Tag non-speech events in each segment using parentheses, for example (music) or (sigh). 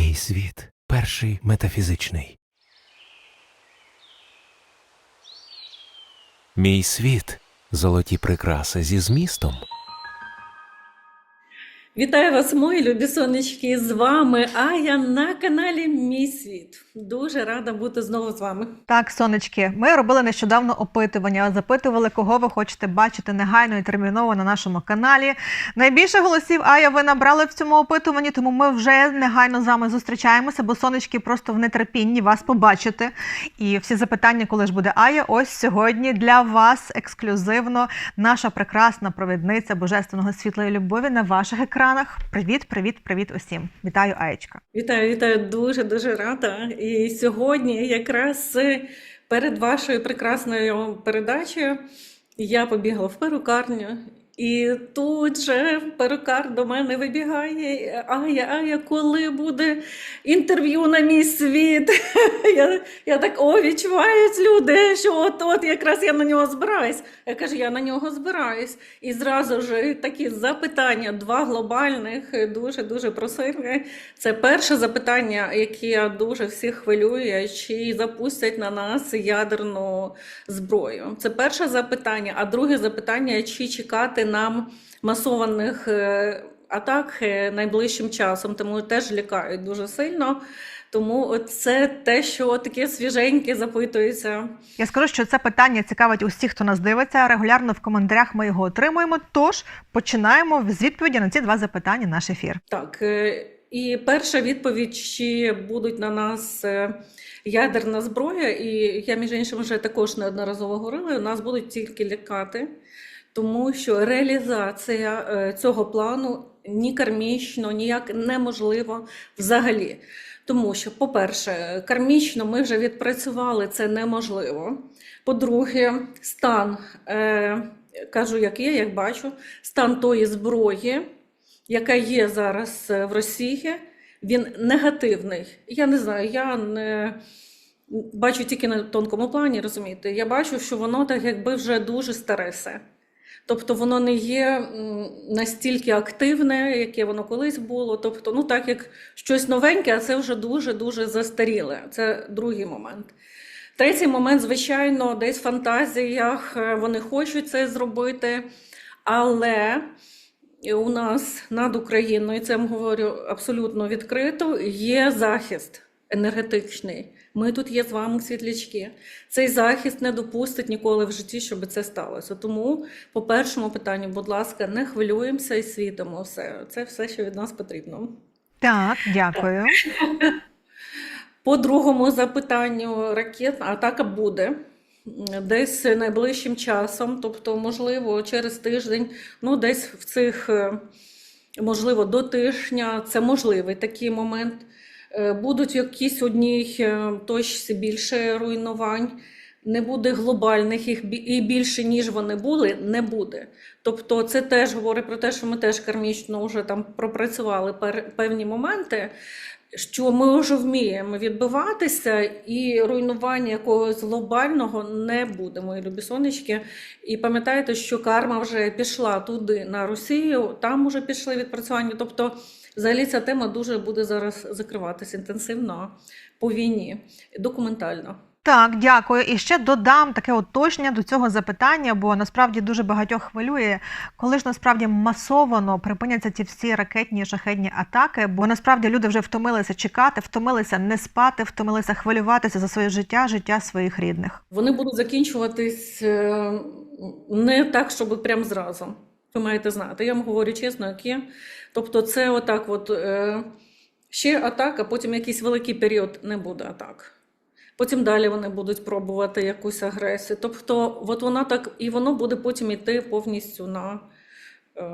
Мій світ перший метафізичний. Мій світ золоті прикраси зі змістом. Вітаю вас, мої любі сонечки! З вами Ая на каналі Мій Світ. Дуже рада бути знову з вами. Так, сонечки, ми робили нещодавно опитування, запитували, кого ви хочете бачити негайно і терміново на нашому каналі. Найбільше голосів Ая ви набрали в цьому опитуванні, тому ми вже негайно з вами зустрічаємося, бо сонечки просто в нетерпінні вас побачити. І всі запитання, коли ж буде Ая, ось сьогодні для вас ексклюзивно наша прекрасна провідниця божественного світла і любові на ваших екранах. Привіт, привіт, привіт усім! Вітаю, Аєчка. Вітаю, вітаю, дуже дуже рада. І сьогодні, якраз перед вашою прекрасною передачею, я побігла в перукарню. І тут же перукар до мене вибігає. Ая, Ая, коли буде інтерв'ю на мій світ? (laughs) Я, я так о, відчувають люди, що от от якраз я на нього збираюсь. Я кажу, я на нього збираюсь. І зразу ж такі запитання, два глобальних, дуже дуже просили. Це перше запитання, яке дуже всіх хвилює, чи запустять на нас ядерну зброю. Це перше запитання. А друге запитання, чи чекати нам масованих е, атак е, найближчим часом, тому теж лякають дуже сильно. Тому це те, що таке свіженьке запитується. Я скажу, що це питання цікавить усіх, хто нас дивиться. Регулярно в коментарях ми його отримуємо. Тож починаємо з відповіді на ці два запитання. Наш ефір. Так, е, і перша відповідь: чи будуть на нас ядерна зброя, і я, між іншим, вже також неодноразово говорила, нас будуть тільки лякати, тому що реалізація е, цього плану ні кармічно, ніяк неможливо взагалі. Тому що, по-перше, кармічно ми вже відпрацювали це неможливо. По-друге, стан, е, кажу, як є, як бачу, стан тої зброї, яка є зараз е, в Росії, він негативний. Я не знаю, я не бачу тільки на тонкому плані, розумієте. Я бачу, що воно так якби вже дуже старе все. Тобто воно не є настільки активне, яке воно колись було. Тобто, ну так як щось новеньке, а це вже дуже-дуже застаріле. Це другий момент. Третій момент, звичайно, десь в фантазіях е, вони хочуть це зробити, але у нас над Україною, і це я говорю абсолютно відкрито, є захист енергетичний. Ми тут є з вами світлячки. Цей захист не допустить ніколи в житті, щоб це сталося. Тому, по першому питанню, будь ласка, не хвилюємося і світимо все. Це все, що від нас потрібно. Так, дякую. По другому запитанню, ракетна атака буде десь найближчим часом, тобто, можливо, через тиждень, ну десь в цих, е, можливо, до тижня, це можливий такий момент. Е, Будуть в якійсь одній е, точці більше руйнувань. Не буде глобальних їх і більше, ніж вони були, не буде. Тобто, це теж говорить про те, що ми теж кармічно вже там пропрацювали певні моменти, що ми вже вміємо відбиватися, і руйнування якогось глобального не буде, мої любі сонечки. І пам'ятайте, що карма вже пішла туди, на Росію, там вже пішли відпрацювання. Тобто, взагалі ця тема дуже буде зараз закриватися інтенсивно по війні, документально. Так, дякую. І ще додам таке уточнення до цього запитання, бо насправді дуже багатьох хвилює, коли ж насправді масовано припиняться ці всі ракетні шахетні атаки, бо насправді люди вже втомилися чекати, втомилися не спати, втомилися хвилюватися за своє життя, життя своїх рідних. Вони будуть закінчуватись е, не так, щоб прям зразу. Ви маєте знати. Я вам говорю чесно, як. Тобто, це отак, от е, ще атака, потім якийсь великий період не буде атак. Потім далі вони будуть пробувати якусь агресію. Тобто, от вона так, і воно буде потім йти повністю на, е,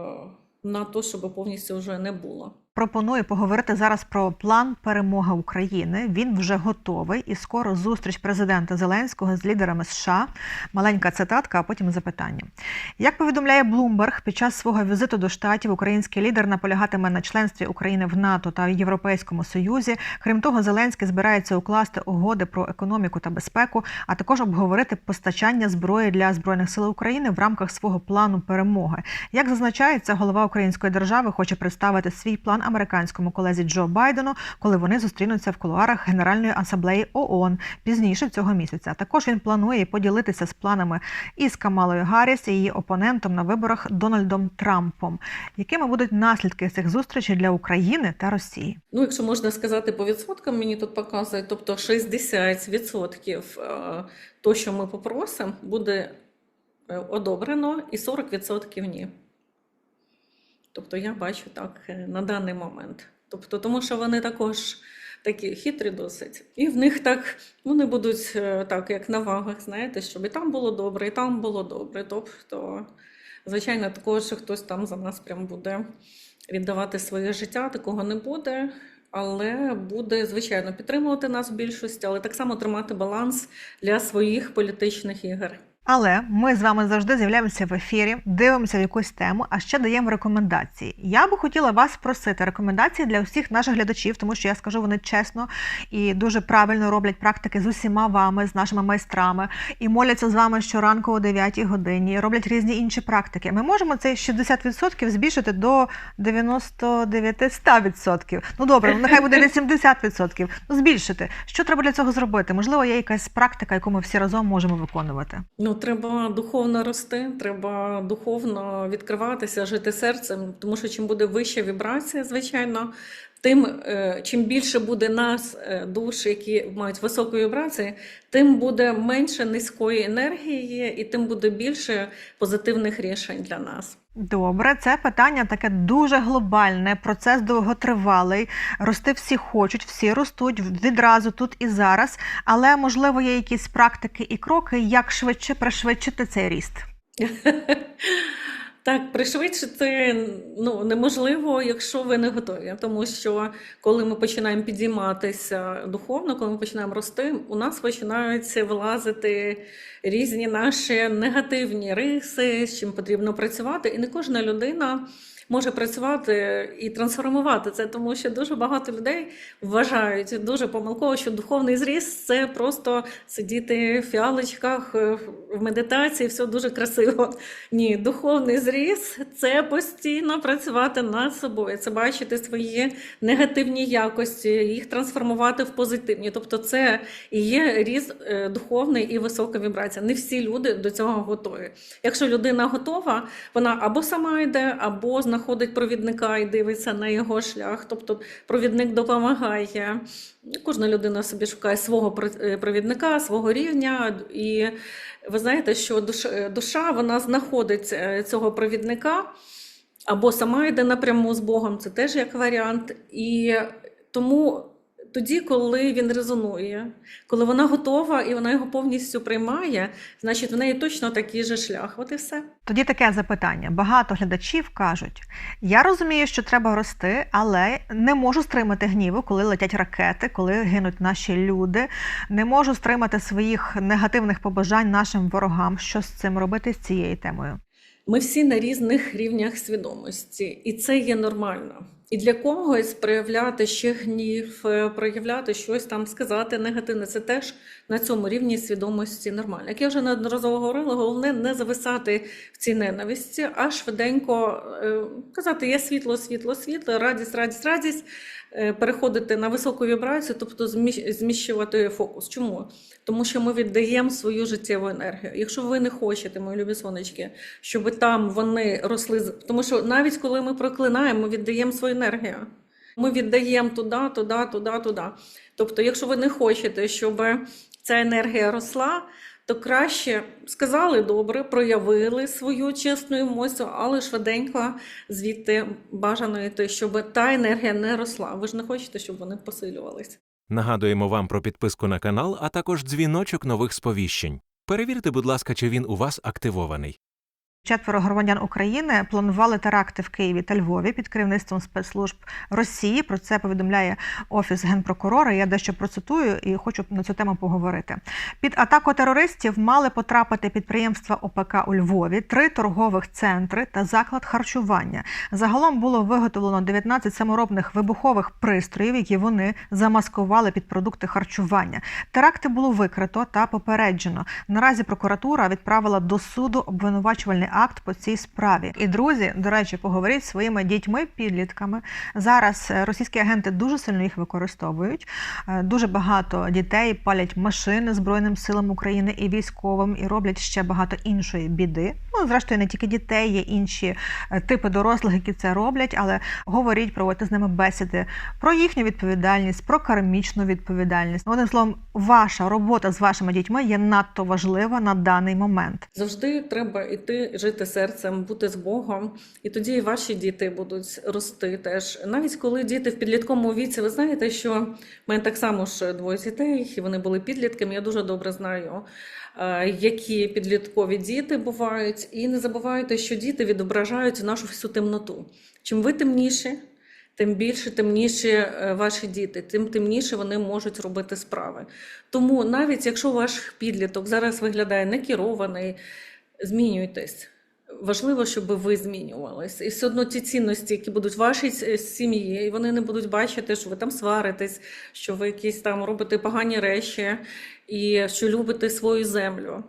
на те, щоб повністю вже не було. Пропоную поговорити зараз про план перемоги України. Він вже готовий, і скоро зустріч президента Зеленського з лідерами США. Маленька цитатка, а потім запитання. Як повідомляє Bloomberg, під час свого візиту до штатів український лідер наполягатиме на членстві України в НАТО та Європейському Союзі. Крім того, Зеленський збирається укласти угоди про економіку та безпеку, а також обговорити постачання зброї для збройних сил України в рамках свого плану перемоги. Як зазначається, голова української держави хоче представити свій план американському колезі Джо Байдену, коли вони зустрінуться в кулуарах Генеральної асамблеї ООН пізніше цього місяця. Також він планує поділитися з планами із Камалою Гарріс і її опонентом на виборах Дональдом Трампом. Якими будуть наслідки цих зустрічей для України та Росії? Ну, якщо можна сказати по відсоткам, мені тут показують, тобто 60% е, то, що ми попросимо, буде е, одобрено, і 40% ні. Тобто я бачу так е, на даний момент. Тобто, тому що вони також такі хитрі досить. І в них так вони будуть е, так, як на вагах, знаєте, щоб і там було добре, і там було добре. Тобто, звичайно, такого, що хтось там за нас прям буде віддавати своє життя, такого не буде. Але буде, звичайно, підтримувати нас в більшості, але так само тримати баланс для своїх політичних ігор. Але ми з вами завжди з'являємося в ефірі, дивимося в якусь тему, а ще даємо рекомендації. Я би хотіла вас просити рекомендації для усіх наших глядачів, тому що я скажу, вони чесно і дуже правильно роблять практики з усіма вами, з нашими майстрами, і моляться з вами щоранку о 9 годині, роблять різні інші практики. Ми можемо цей 60% збільшити до 99-100%. Ну добре, ну нехай буде (laughs) 80%. Ну збільшити. Що треба для цього зробити? Можливо, є якась практика, яку ми всі разом можемо виконувати. Ну, треба духовно рости, треба духовно відкриватися, жити серцем, тому що чим буде вища вібрація, звичайно, тим е, чим більше буде нас е, душ, які мають високу вібрацію, тим буде менше низької енергії, і тим буде більше позитивних рішень для нас. Добре, це питання таке дуже глобальне. Процес довготривалий. Рости всі хочуть, всі ростуть відразу тут і зараз. Але можливо є якісь практики і кроки, як швидше пришвидшити цей ріст. (laughs) Так, пришвидшити ну, неможливо, якщо ви не готові. Тому що коли ми починаємо підійматися духовно, коли ми починаємо рости, у нас починаються вилазити різні наші негативні риси, з чим потрібно працювати. І не кожна людина може працювати і трансформувати це, тому що дуже багато людей вважають дуже помилково, що духовний зріст це просто сидіти в фіалочках е, в медитації, все дуже красиво. Ні, духовний зріст це постійно працювати над собою, це бачити свої негативні якості, їх трансформувати в позитивні. Тобто, це і є ріст е, духовний і висока вібрація. Не всі люди до цього готові. Якщо людина готова, вона або сама йде, або знаходить провідника і дивиться на його шлях. Тобто провідник допомагає. Кожна людина собі шукає свого е, провідника, свого рівня. І ви знаєте, що душа, душа вона знаходить е, цього провідника. Або сама йде напряму з Богом, це теж як варіант. І тому тоді, коли він резонує, коли вона готова і вона його повністю приймає, значить в неї точно такий же шлях. От і все. Тоді таке запитання. Багато глядачів кажуть: я розумію, що треба рости, але не можу стримати гніву, коли летять ракети, коли гинуть наші люди. Не можу стримати своїх негативних побажань нашим ворогам. Що з цим робити з цією темою? Ми всі на різних рівнях свідомості, і це є нормально. І для когось проявляти ще гнів, е, проявляти щось там, сказати негативне, це теж на цьому рівні свідомості нормально. Як я вже неодноразово говорила, головне не зависати в цій ненависті, а швиденько е, казати: є світло, світло, світло, радість, радість, радість, переходити на високу вібрацію, тобто зміщувати фокус. Чому? Тому що ми віддаємо свою життєву енергію. Якщо ви не хочете, мої любі сонечки, щоб там вони росли, тому що навіть коли ми проклинаємо, ми віддаємо свою енергію. Ми віддаємо туди, туди, туди, туди. Тобто, якщо ви не хочете, щоб ця енергія росла, то краще сказали добре, проявили свою чесну емоцію, але швиденько звідти бажано йти, щоб та енергія не росла. Ви ж не хочете, щоб вони посилювалися. Нагадуємо вам про підписку на канал, а також дзвіночок нових сповіщень. Перевірте, будь ласка, чи він у вас активований. Четверо громадян України планували теракти в Києві та Львові під керівництвом спецслужб Росії. Про це повідомляє офіс генпрокурора. Я дещо процитую і хочу на цю тему поговорити. Під атаку терористів мали потрапити підприємства ОПК у Львові, три торгових центри та заклад харчування. Загалом було виготовлено 19 саморобних вибухових пристроїв, які вони замаскували під продукти харчування. Теракти було викрито та попереджено. Наразі прокуратура відправила до суду обвинувачувальний акт по цій справі. І друзі, до речі, поговоріть своїми дітьми, підлітками. Зараз е, російські агенти дуже сильно їх використовують. Е, Дуже багато дітей палять машини Збройним силам України і військовим, і роблять ще багато іншої біди. Ну, зрештою, не тільки дітей, є інші е, типи дорослих, які це роблять, але говоріть, проводьте з ними бесіди про їхню відповідальність, про кармічну відповідальність. Одним словом, ваша робота з вашими дітьми є надто важлива на даний момент. Завжди треба йти жити серцем, бути з Богом, і тоді і ваші діти будуть рости теж. Навіть коли діти в підлітковому віці, ви знаєте, що в мене так само ж двоє дітей, і вони були підлітками. Я дуже добре знаю, е, які підліткові діти бувають. І не забувайте, що діти відображають нашу всю темноту. Чим ви темніші, тим більше темніші е, ваші діти, тим темніше вони можуть робити справи. Тому навіть якщо ваш підліток зараз виглядає некерований, змінюйтесь. Важливо, щоб ви змінювались. І все одно ті цінності, які будуть в вашій сім'ї, і вони не будуть бачити, що ви там сваритесь, що ви якісь там робите погані речі і що любите свою землю.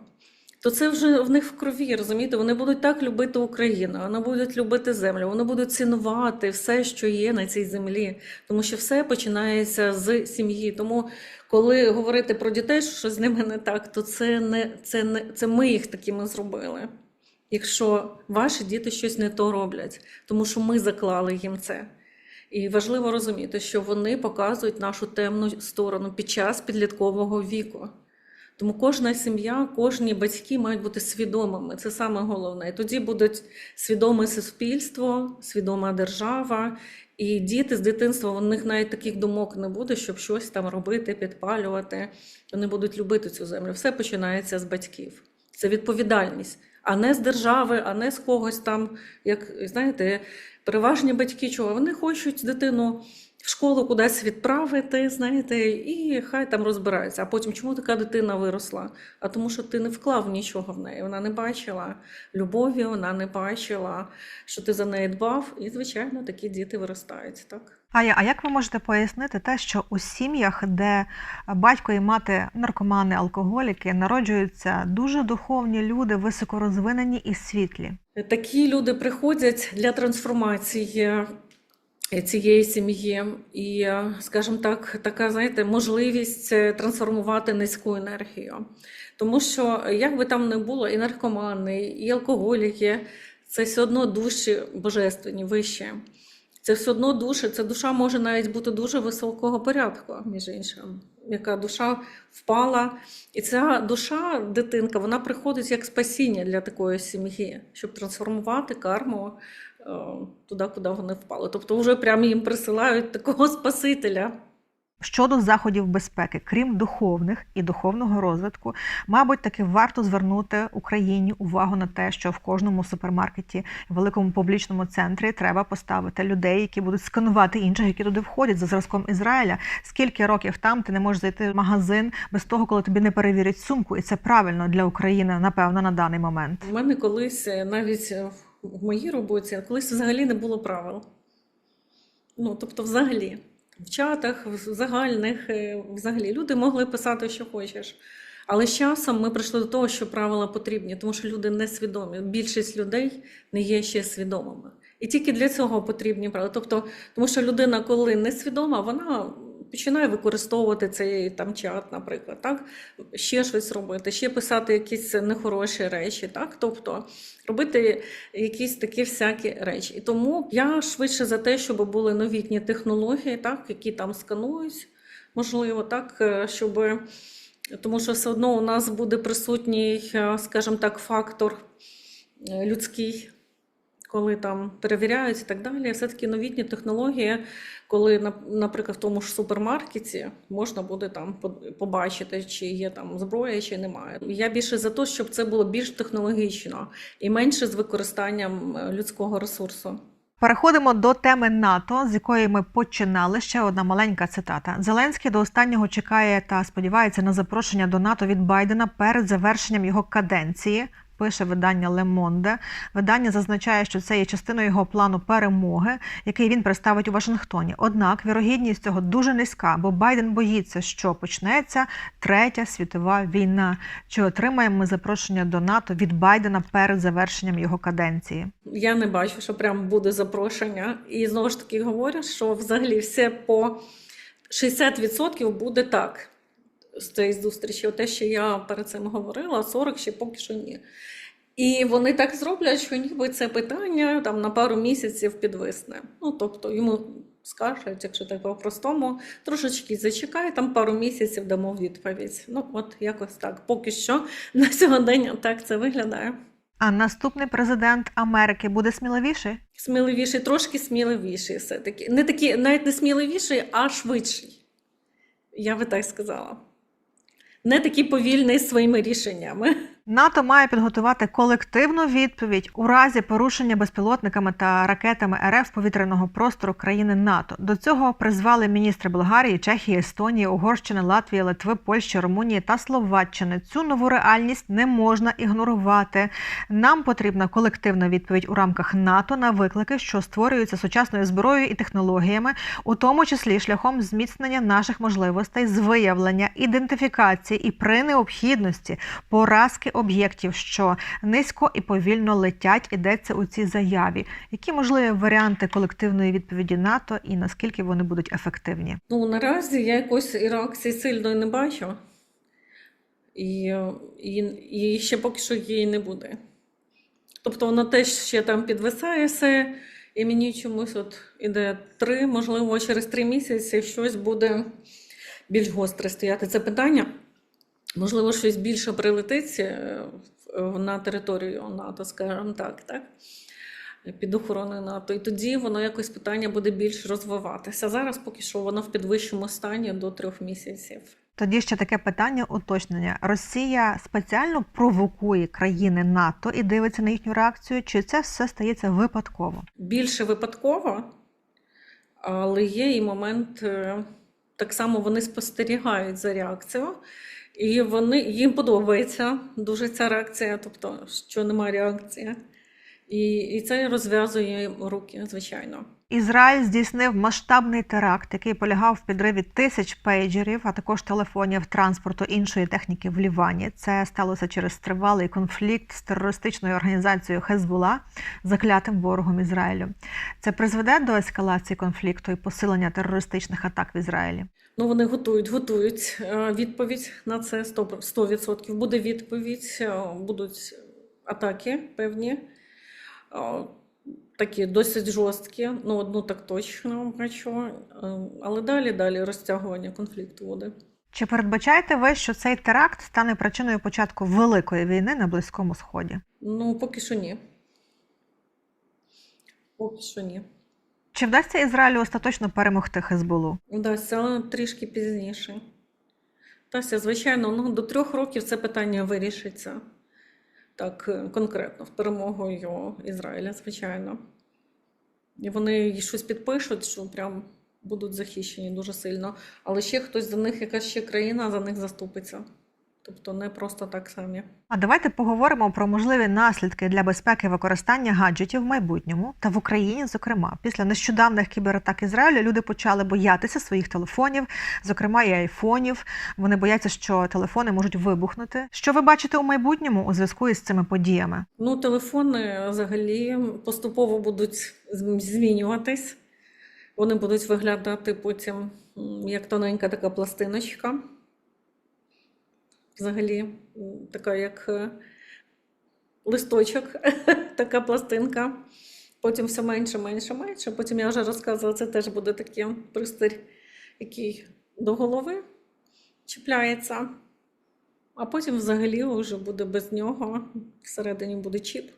То це вже в них в крові, розумієте? Вони будуть так любити Україну, вони будуть любити землю, вони будуть цінувати все, що є на цій землі, тому що все починається з сім'ї. Тому, коли говорити про дітей, що з ними не так, то це не це не це ми їх такими зробили. Якщо ваші діти щось не то роблять, тому що ми заклали їм це. І важливо розуміти, що вони показують нашу темну сторону під час підліткового віку. Тому кожна сім'я, кожні батьки мають бути свідомими. Це саме головне. І тоді будуть свідоме суспільство, свідома держава. І діти з дитинства у них навіть таких думок не буде, щоб щось там робити, підпалювати. Вони будуть любити цю землю. Все починається з батьків. Це відповідальність, а не з держави, а не з когось там. Як знаєте, переважні батьки чого? Вони хочуть дитину в школу кудись відправити, знаєте, і хай там розбираються. А потім чому така дитина виросла? А тому, що ти не вклав нічого в неї. Вона не бачила любові, вона не бачила, що ти за неї дбав. І, звичайно, такі діти виростають. Так. Ая, а як ви можете пояснити те, що у сім'ях, де батько і мати наркомани, алкоголіки, народжуються дуже духовні люди, високорозвинені і світлі? Такі люди приходять для трансформації цієї сім'ї, і, скажімо так, така, знаєте, можливість е, трансформувати низьку енергію. Тому що, як би там не було, і наркомани, і алкоголіки, це все одно душі божественні, вищі. Це все одно душі, ця душа може навіть бути дуже високого порядку, між іншим, яка душа впала. І ця душа, дитинка, вона приходить як спасіння для такої сім'ї, щоб трансформувати карму е, туди, куди вони впали. Тобто, вже прямо їм присилають такого Спасителя. Щодо заходів безпеки, крім духовних і духовного розвитку, мабуть, таки варто звернути Україні увагу на те, що в кожному супермаркеті, великому публічному центрі треба поставити людей, які будуть сканувати інших, які туди входять за зразком Ізраїля. Скільки років там ти не можеш зайти в магазин без того, коли тобі не перевірять сумку, і це правильно для України, напевно, на даний момент. У мене колись е, навіть е, в моїй роботі колись взагалі не було правил. Ну, тобто, взагалі, в чатах, в загальних, е, взагалі, люди могли писати, що хочеш. Але з часом ми прийшли до того, що правила потрібні, тому що люди не свідомі. Більшість людей не є ще свідомими. І тільки для цього потрібні правила. Тобто, тому що людина, коли не свідома, вона починає використовувати цей там чат, наприклад, так? ще щось робити, ще писати якісь нехороші речі, так? тобто робити якісь такі всякі речі. І тому я швидше за те, щоб були новітні технології, так? які там сканують, можливо, так, е, щоб. Тому що все одно у нас буде присутній, е, скажімо так, фактор е, людський, коли там перевіряють і так далі. Все-таки новітні технології, коли, нап- наприклад, в тому ж супермаркеті можна буде там по- побачити, чи є там зброя, чи немає. Я більше за те, щоб це було більш технологічно і менше з використанням е, людського ресурсу. Переходимо до теми НАТО, з якої ми починали. Ще одна маленька цитата. Зеленський до останнього чекає та сподівається на запрошення до НАТО від Байдена перед завершенням його каденції. Пише видання Monde. Видання зазначає, що це є частиною його плану перемоги, який він представить у Вашингтоні. Однак вірогідність цього дуже низька, бо Байден боїться, що почнеться третя світова війна. Чи отримаємо ми запрошення до НАТО від Байдена перед завершенням його каденції? Я не бачу, що прям буде запрошення. І знову ж таки говорю, що взагалі все по 60% буде так з цієї зустрічі. Те, що я перед цим говорила, 40 ще поки що ні. І вони так зроблять, що ніби це питання там на пару місяців підвисне. Ну тобто йому скажуть, якщо так по-простому, трошечки зачекай, там пару місяців дамо відповідь. Ну, от якось так. Поки що на сьогодення так це виглядає. А наступний президент Америки буде сміливіший? Сміливіший, трошки сміливіший все-таки. Не такі, навіть не сміливіший, а швидший. Я би так сказала. Не такий повільний своїми рішеннями. НАТО має підготувати колективну відповідь у разі порушення безпілотниками та ракетами РФ повітряного простору країни НАТО. До цього призвали міністри Болгарії, Чехії, Естонії, Угорщини, Латвії, Литви, Польщі, Румунії та Словаччини. Цю нову реальність не можна ігнорувати. Нам потрібна колективна відповідь у рамках НАТО на виклики, що створюються сучасною зброєю і технологіями, у тому числі шляхом зміцнення наших можливостей з виявлення, ідентифікації і при необхідності поразки об'єктів, що низько і повільно летять, ідеться у цій заяві. Які можливі варіанти колективної відповіді НАТО і наскільки вони будуть ефективні? Ну, наразі я якоїсь реакції сильної не бачу. І, і, і ще поки що її не буде. Тобто воно теж ще там підвисає все, і мені чомусь от іде три, можливо, через три місяці щось буде більш гостре стояти. Це питання. Можливо, щось більше прилетить е, на територію НАТО, скажімо так, так? Під охороною НАТО. І тоді воно якось питання буде більш розвиватися. Зараз поки що воно в підвищому стані до трьох місяців. Тоді ще таке питання уточнення: Росія спеціально провокує країни НАТО і дивиться на їхню реакцію, чи це все стається випадково? Більше випадково, але є і момент, е, так само вони спостерігають за реакцією, і вони, їм подобається дуже ця реакція, тобто, що немає реакції. І, і це розв'язує руки, звичайно. Ізраїль здійснив масштабний теракт, який полягав в підриві тисяч пейджерів, а також телефонів, транспорту іншої техніки в Лівані. Це сталося через тривалий конфлікт з терористичною організацією Хезбула, заклятим ворогом Ізраїлю. Це призведе до ескалації конфлікту і посилення терористичних атак в Ізраїлі. Ну, вони готують, готують е, відповідь на це 100%. 100%. Буде відповідь, е, будуть атаки певні, е, такі досить жорсткі. Ну, одну так точно бачу. Але далі, далі розтягування конфлікту буде. Чи передбачаєте ви, що цей теракт стане причиною початку великої війни на Близькому Сході? Ну, поки що ні. Поки що ні. Чи вдасться Ізраїлю остаточно перемогти Хезбулу? Вдасться, але трішки пізніше. Тася, звичайно, ну, до трьох років це питання вирішиться. Так, е, конкретно, з перемогою Ізраїля, звичайно. І вони щось підпишуть, що прям будуть захищені дуже сильно. Але ще хтось за них, якась ще країна за них заступиться. Тобто не просто так самі. А давайте поговоримо про можливі наслідки для безпеки використання гаджетів в майбутньому та в Україні. Зокрема, після нещодавних кібератак Ізраїлю люди почали боятися своїх телефонів, зокрема і айфонів. Вони бояться, що телефони можуть вибухнути. Що ви бачите у майбутньому у зв'язку із цими подіями? Ну, телефони взагалі поступово будуть змінюватись. Вони будуть виглядати потім як тоненька така пластиночка. Взагалі, така як е, листочок, (laughs) така пластинка. Потім все менше, менше, менше. Потім я вже розказувала, це теж буде такий пристрій, який до голови чіпляється. А потім взагалі вже буде без нього. Всередині буде чіп,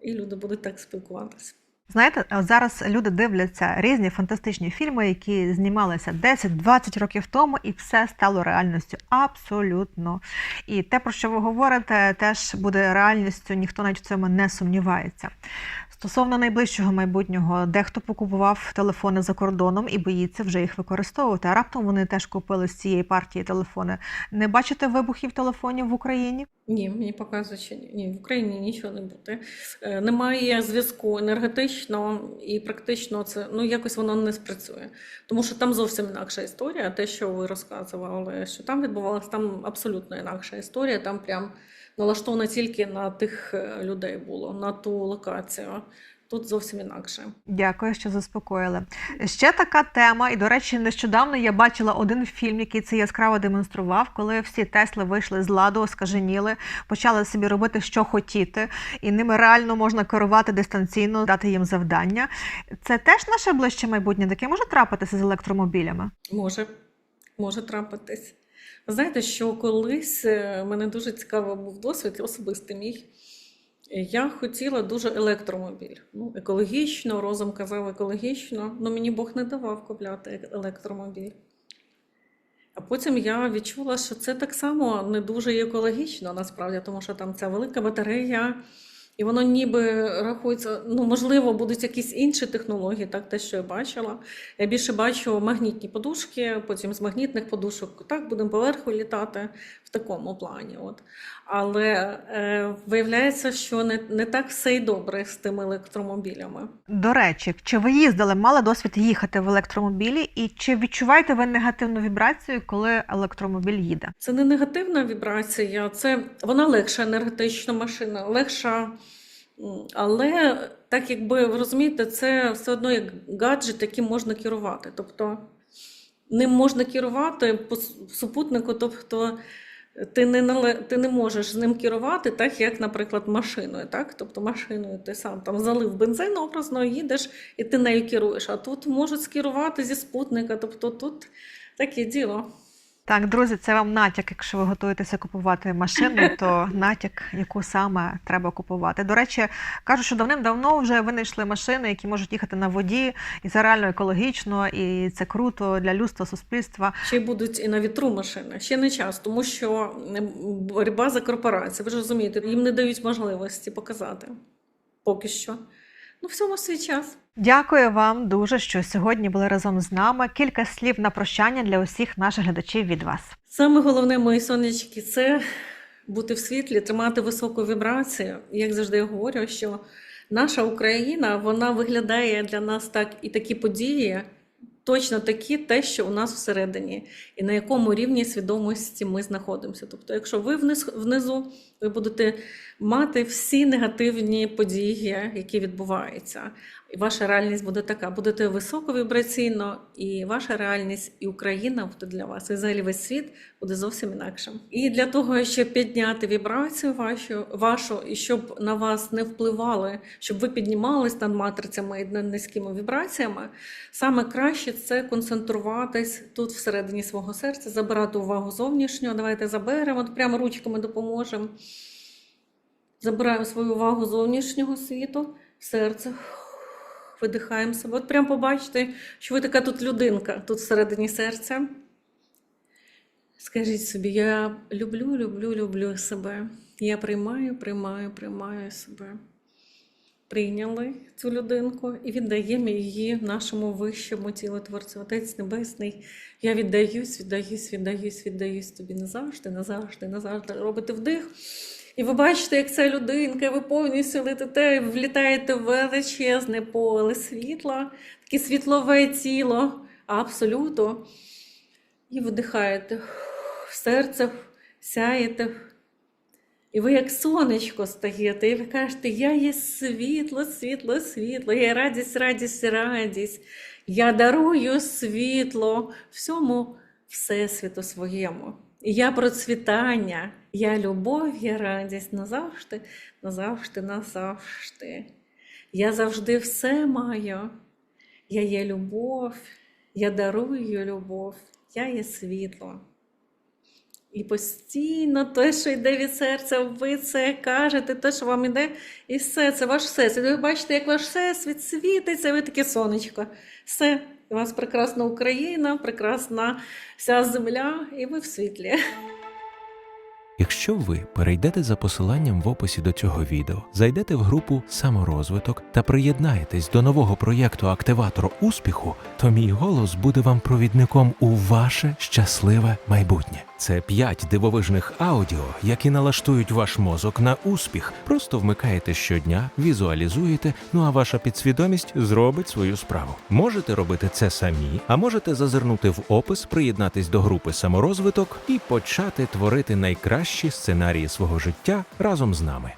і люди будуть так спілкуватися. Знаєте, зараз люди дивляться різні фантастичні фільми, які знімалися 10-20 років тому, і все стало реальністю. Абсолютно. І те, про що ви говорите, теж буде реальністю, ніхто навіть в цьому не сумнівається. Стосовно найближчого майбутнього, дехто покупував телефони за кордоном і боїться вже їх використовувати. А раптом вони теж купили з цієї партії телефони. Не бачите вибухів телефонів в Україні? Ні, мені показують, що ні. ні, в Україні нічого не буде. Е, Немає зв'язку енергетичного і практично це ну якось воно не спрацює. Тому що там зовсім інакша історія. Те, що ви розказували, що там відбувалося, там абсолютно інакша історія. Там прям налаштовано тільки на тих е, людей було, на ту локацію. Тут зовсім інакше. Дякую, що заспокоїли. Ще така тема, і до речі, нещодавно я бачила один фільм, який це яскраво демонстрував, коли всі Тесли вийшли з ладу, оскаженіли, почали собі робити, що хотіти, і ними реально можна керувати дистанційно, дати їм завдання. Це теж наше ближче майбутнє, таке може трапитися з електромобілями. Може, може трапитись. Знаєте, що колись е, мене дуже цікавий був досвід, особистий мій. Я хотіла дуже електромобіль. Ну, екологічно, розум казав екологічно, але мені Бог не давав купляти електромобіль. А потім я відчула, що це так само не дуже екологічно, насправді, тому що там ця велика батарея, і воно ніби рахується, ну, можливо, будуть якісь інші технології, так, те, що я бачила. Я більше бачу магнітні подушки, потім з магнітних подушок так будемо поверху літати в такому плані. От. Але е, виявляється, що не, не так все й добре з тими електромобілями. До речі, чи ви їздили, мали досвід їхати в електромобілі, і чи відчуваєте ви негативну вібрацію, коли електромобіль їде? Це не негативна вібрація, це вона легша енергетична машина, легша. Але так якби ви розумієте, це все одно як гаджет, яким можна керувати. Тобто ним можна керувати по супутнику, тобто ти не, ти не можеш з ним керувати так, як, наприклад, машиною. Так? Тобто машиною ти сам там залив бензин образно, їдеш і ти нею керуєш. А тут можуть скерувати зі спутника. Тобто тут таке діло. Так, друзі, це вам натяк. Якщо ви готуєтеся купувати машину, то натяк, яку саме треба купувати. До речі, кажуть, що давним-давно вже винайшли машини, які можуть їхати на воді, і це реально екологічно, і це круто для людства, суспільства. Ще будуть і на вітру машини. Ще не час, тому що боротьба за корпорації. Ви ж розумієте, їм не дають можливості показати. Поки що. Ну, всьому свій час. Дякую вам дуже, що сьогодні були разом з нами. Кілька слів на прощання для усіх наших глядачів від вас. Саме головне, мої сонечки, це бути в світлі, тримати високу вібрацію. Як завжди я говорю, що наша Україна вона виглядає для нас так і такі події, точно такі, те, що у нас всередині, і на якому рівні свідомості ми знаходимося. Тобто, якщо ви вниз, внизу, ви будете мати всі негативні події, які відбуваються. І ваша реальність буде така: будете високовібраційно, і ваша реальність, і Україна буде для вас, і взагалі весь світ буде зовсім інакшим. І для того, щоб підняти вібрацію вашу, вашу, і щоб на вас не впливали, щоб ви піднімались над матрицями і над низькими вібраціями, саме краще це концентруватись тут всередині свого серця, забирати увагу зовнішнього. Давайте заберемо, от прямо ручками допоможемо. Забираємо свою увагу зовнішнього світу, серце. Видихаємо себе. От прямо побачите, що ви така тут людинка, тут всередині серця. Скажіть собі, я люблю, люблю, люблю себе. Я приймаю, приймаю, приймаю себе. Прийняли цю людинку і віддаємо її нашому вищому тілу Творцю, Отець Небесний. Я віддаюсь, віддаюсь, віддаюсь, віддаюсь тобі назавжди, назавжди, назавжди. Робите вдих. І ви бачите, як ця людинка, ви повністю летите, влітаєте в величезне поле світла, таке світлове тіло, абсолютно. І видихаєте в серце, сяєте. І ви як сонечко стаєте, і ви кажете, я є світло, світло, світло, я радість, радість, радість. Я дарую світло всьому всесвіту своєму. Я процвітання, я любов, я радість назавжди, назавжди, назавжди. Я завжди все маю. Я є любов, я дарую любов, я є світло. І постійно те, що йде від серця, ви це кажете, те, що вам іде, і все, це ваш всесвіт. Ви бачите, як ваш всесвіт світиться, ви таке сонечко. Все, у вас прекрасна Україна, прекрасна вся земля, і ви в світлі. Якщо ви перейдете за посиланням в описі до цього відео, зайдете в групу Саморозвиток та приєднаєтесь до нового проєкту Активатор успіху, то мій голос буде вам провідником у ваше щасливе майбутнє. Це п'ять дивовижних аудіо, які налаштують ваш мозок на успіх. Просто вмикаєте щодня, візуалізуєте, ну а ваша підсвідомість зробить свою справу. Можете робити це самі, а можете зазирнути в опис, приєднатись до групи саморозвиток і почати творити найкращі сценарії свого життя разом з нами.